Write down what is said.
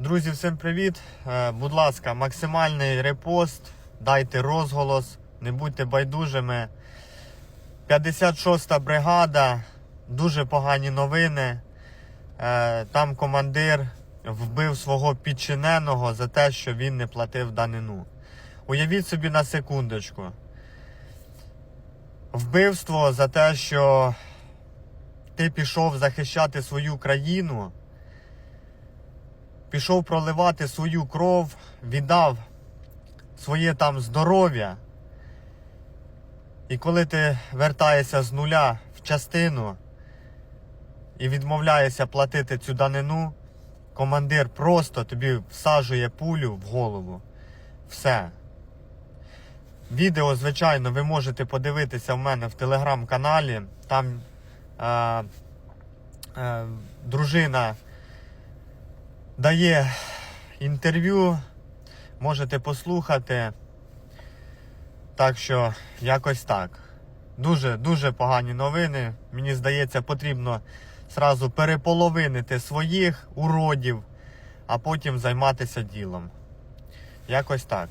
Друзі, всім привіт! Е, Будь ласка, максимальний репост, дайте розголос, не будьте байдужими. 56-та бригада, дуже погані новини. Е, Там командир вбив свого підчиненого за те, що він не платив данину. Уявіть собі на секундочку. Вбивство за те, що ти пішов захищати свою країну пішов проливати свою кров, віддав своє там здоров'я. І коли ти вертаєшся з нуля в частину і відмовляєшся платити цю данину, командир просто тобі всаджує пулю в голову. Все. Відео, звичайно, ви можете подивитися в мене в телеграм-каналі. Там е, е, дружина дає інтерв'ю, можете послухати. Так що, якось так. Дуже дуже погані новини. Мені здається, потрібно сразу переполовинити своїх уродів, а потім займатися ділом. Якось так.